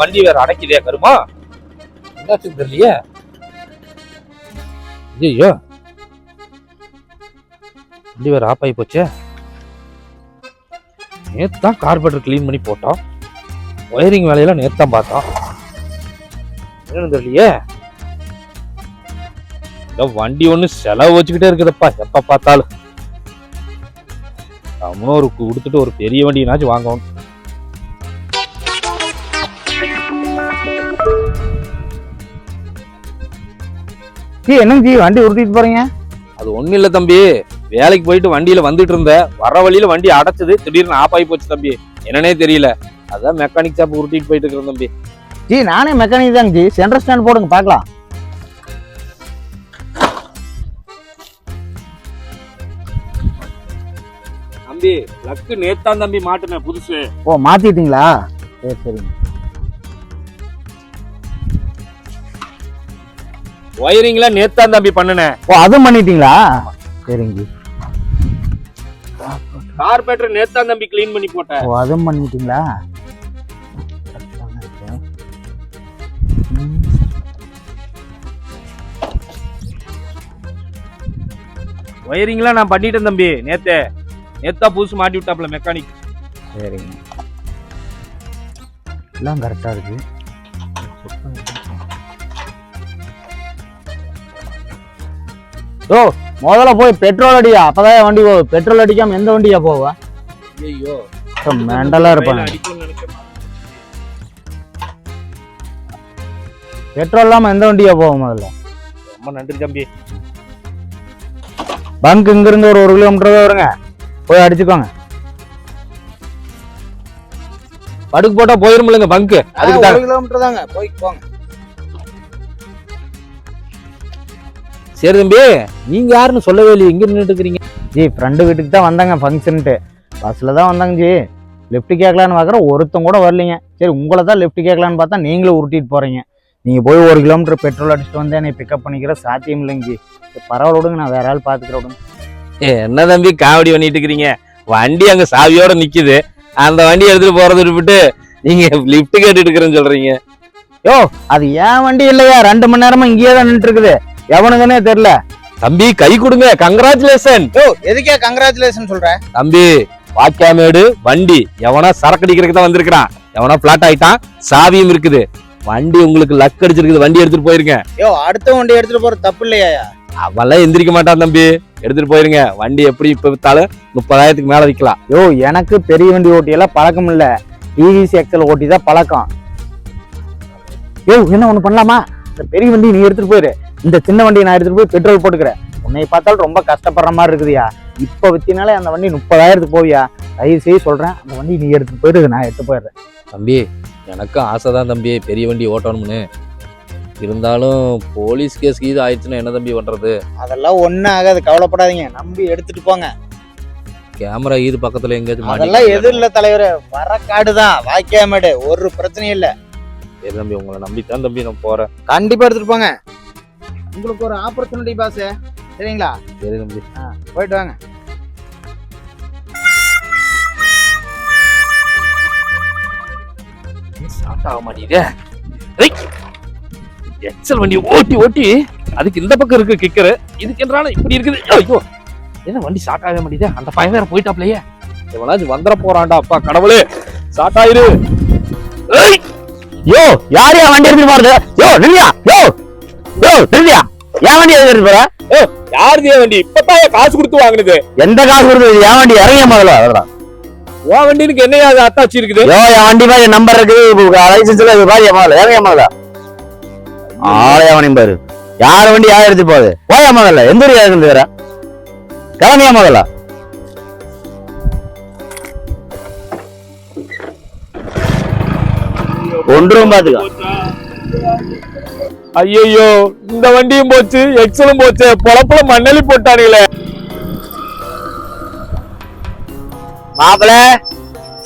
வண்டி வேற அடைக்குதே கருமா? என்னாச்சுன்னு தெரியலையே? ஐயோ வண்டி வேற ஆஃப் ஆகி போச்சே. நேத்து தான் கார்பரேட்டர் க்ளீன் பண்ணி போட்டோம் ஒயரிங் வேலையெல்லாம் நேத்து தான் பார்த்தோம் என்னன்னு தெரியலையே? இந்த வண்டி ஒண்ணு செலவு வச்சுக்கிட்டே இருக்குதுப்பா எப்ப பார்த்தாலும். நம்மளும் ஒரு கொடுத்துட்டு ஒரு பெரிய வண்டினாச்சும் வாங்கணும். ஜி என்னங்க ஜி வண்டி உருட்டிட்டு போறீங்க? அது ஒண்ணும் இல்ல தம்பி. வேலைக்கு போயிட்டு வண்டியில வந்துட்டு இருந்த வர வழியில வண்டி அடைச்சது. திடீர்னு ஆஃப் ஆகி போச்சு தம்பி. என்னன்னே தெரியல. அதான் மெக்கானிக் ஷாப் உருட்டிட்டு போயிட்டு இருக்கிறேன் தம்பி. ஜி நானே மெக்கானிக் தாங்க ஜி. சென்டர் ஸ்டாண்ட் போடுங்க பார்க்கலாம். தம்பி லக்கு நேத்தான் தம்பி மாட்டுனேன் புதுசு. ஓ மாத்திட்டீங்களா? சரி சரிங்க. ஒயரிங்ல நேத்தான் தம்பி பண்ணுனேன். ஓ அதுவும் பண்ணிட்டீங்களா? சரிங்க. கார்பரேட்டர் நேத்தான் தம்பி க்ளீன் பண்ணி போட்டேன். ஓ அதுவும் பண்ணிட்டீங்களா? ஒயரிங்லாம் நான் பண்ணிட்டேன் தம்பி நேத்தே. நேத்தா புதுசு மாட்டி விட்டாப்ல மெக்கானிக் சரிங்க. எல்லாம் கரெக்டா இருக்கு. ஓ முதல்ல போய் பெட்ரோல் அடியா அப்பதான் வண்டி போகும் பெட்ரோல் அடிக்காம எந்த வண்டியா போவா? ஐயோ மெண்டலா இருப்பாங்க பெட்ரோல் இல்லாம எந்த வண்டியா போகும் முதல்ல? ரொம்ப நன்றி தம்பி. பங்க் இங்க இருந்து ஒரு ஒரு கிலோமீட்டர் தான் வருங்க. போய் அடிச்சுக்கோங்க. படுக்கு போட்டா போயிருமில்லங்க பங்கு அதுக்கு தான் கிலோமீட்டர் தாங்க. போய் போங்க. சரி தம்பி நீங்க யாருன்னு சொல்லவே இல்லையே இங்க நின்றுட்டு இருக்கிறீங்க. ஜி ஃப்ரெண்டு வீட்டுக்கு தான் வந்தாங்க ஃபங்க்ஷன்ட்டு பஸ்ஸில் தான் வந்தாங்க ஜி. லெஃப்ட் கேட்கலான்னு பார்க்குறேன் ஒருத்தன் கூட வரலைங்க. சரி உங்களை தான் லெஃப்ட் கேட்கலான்னு பார்த்தா நீங்களும் உருட்டிட்டு போகிறீங்க நீங்கள் போய் ஒரு கிலோமீட்டர் பெட்ரோல் அடிச்சுட்டு வந்து என்னை பிக்கப் பண்ணிக்கிற சாத்தியம் இல்லைங்க ஜி. பரவாயில்ல விடுங்க நான் வேற ஆள் பார்த்துக்கிறேன் விடுங்க. என்ன தம்பி காமெடி பண்ணிட்டு இருக்கிறீங்க? வண்டி அங்க சாவியோட நிக்குது. அந்த வண்டி எடுத்துட்டு போறதை விட்டுட்டு நீங்க லிஃப்ட் கேட்டுட்டு இருக்கிறேன்னு சொல்றீங்க. யோ அது ஏன் வண்டி இல்லையா? ரெண்டு மணி நேரமா இங்கேயே தான் நின்றுட்டு இருக்குது. எவனுக்குன்னே தெரியல. தம்பி கை கொடுங்க. கங்கராச்சுலேஷன் யோ எதுக்கே கங்க்ராச்சுலேஷன் சொல்ற? தம்பி வாக்கியாமேடு வண்டி. எவனா சரக்கு அடிக்கிறதுக்கு தான் வந்திருக்கிறான். எவனா பிளாட் ஆயிட்டான். சாவியும் இருக்குது. வண்டி உங்களுக்கு லக் அடிச்சிருக்குது. வண்டி எடுத்துட்டு போயிருங்க. யோ அடுத்த வண்டி எடுத்துட்டு போறது தப்பு இல்லையா? அவெல்லாம் எந்திரிக்க மாட்டான் தம்பி. எடுத்துட்டு போயிருங்க. வண்டி எப்படி இப்ப வித்தாலும் முப்பதாயிரத்துக்கு மேல விற்கலாம். யோ எனக்கு பெரிய வண்டி ஓட்டியெல்லாம் பழக்கம் இல்ல. டிவிசி எக்ஸல் ஓட்டி தான் பழக்கம். யோ என்ன ஒண்ணு பண்ணலாமா? இந்த பெரிய வண்டி நீ எடுத்துட்டு போயிரு. இந்த சின்ன வண்டியை நான் எடுத்துட்டு போய் பெட்ரோல் போட்டுக்கிறேன். உன்னை பார்த்தாலும் ரொம்ப கஷ்டப்படுற மாதிரி இருக்குதுயா. இப்ப வித்தினாலே அந்த வண்டி முப்பதாயிரத்துக்கு போவியா? தயவு செய்து சொல்றேன் அந்த வண்டி நீ எடுத்துட்டு போயிரு நான் எடுத்து போயிடுறேன். தம்பி எனக்கும் ஆசை தான் தம்பி பெரிய வண்டி ஓட்டணும்னு. இருந்தாலும் போலீஸ் கேஸ் கீது ஆயிடுச்சுன்னா என்ன தம்பி பண்றது? அதெல்லாம் ஒண்ணும் ஆகாது கவலைப்படாதீங்க. நம்பி எடுத்துட்டு போங்க. கேமரா இது பக்கத்துல எங்கேயாச்சும் அதெல்லாம் எதுவும் இல்ல தலைவரே. வர காடு தான் வாய்க்காமேடு. ஒரு பிரச்சனையும் இல்ல. சரி தம்பி உங்களை நம்பித்தான் தம்பி நான் போறேன். கண்டிப்பா எடுத்துட்டு போங்க. உங்களுக்கு ஒரு ஆப்பர்ச்சுனிட்டி பாஸ் சரிங்களா? சரி தம்பி. போயிட்டு வாங்க. ஸ்டார்ட் ஆக மாட்டேங்குதே எக்ஸல் வண்டி ஓட்டி ஓட்டி. அதுக்கு இந்த பக்கம் இருக்கு கிக்கரு இதுக்கு என்றாலும் இப்படி இருக்குது. ஐயோ. என்ன வண்டி ஸ்டார்ட் ஆக மாட்டேங்குதே? அந்த பையன் வேற போயிட்டாப்லயே. எவனாச்சும் வந்துட போறான்டா அப்பா கடவுளே. ஸ்டார்ட் ஆயிரு. ஏய்! யோ யார் யா வண்டி எடுத்துட்டு போறது? யோ நில்லியா ஏன் வண்டி எடுத்துட்டு போற? யாருதே வண்டி? இப்பதான் காசு கொடுத்து வாங்குனது. எந்த காசு கொடுத்தது ஏன் வண்டி இறங்கிய முதல்ல? அதெல்லாம். உன் வண்டினுக்கு என்ன அத்தாச்சி இருக்குது? யோ என் வண்டி மாதிரி நம்பர் இருக்குது. லைசன்ஸ்ல இது பாரு முதல்ல. இறங்கிய முதல்ல? ஆளையா வண்டி பாரு. யார் வண்டி யார் எடுத்து போகுது முதல்ல. எந்த ஊர் இருந்து வேற? கிளம்பியா முதல்ல? ஒன்றும் பாத்துக்க. ஐயோ இந்த வண்டியும் போச்சு எக்ஸலும் போச்சு பொழப்புல மண்ணலி போட்டானுங்களே. மாப்பிள.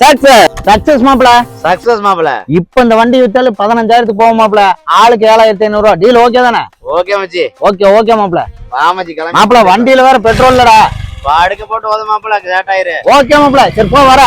சக்சஸ் சக்சஸ் மாப்பிள. சக்சஸ் மாப்பிள. இப்ப இந்த வண்டி வித்தாலும் பதினஞ்சாயிரத்துக்கு போகும் மாப்பிள. ஆளுக்கு ஏழாயிரத்தி ஐநூறு ரூபா டீல் ஓகே தானே? ஓகே மச்சி ஓகே ஓகே மாப்பிள. வா மச்சி கிளம்பி. மாப்பிள வண்டியில வேற பெட்ரோல் இல்லடா பாடுக்க போட்டு ஓத மாப்பிள. லேட் ஆயிரு. ஓகே மாப்பிள. சரி போ வர.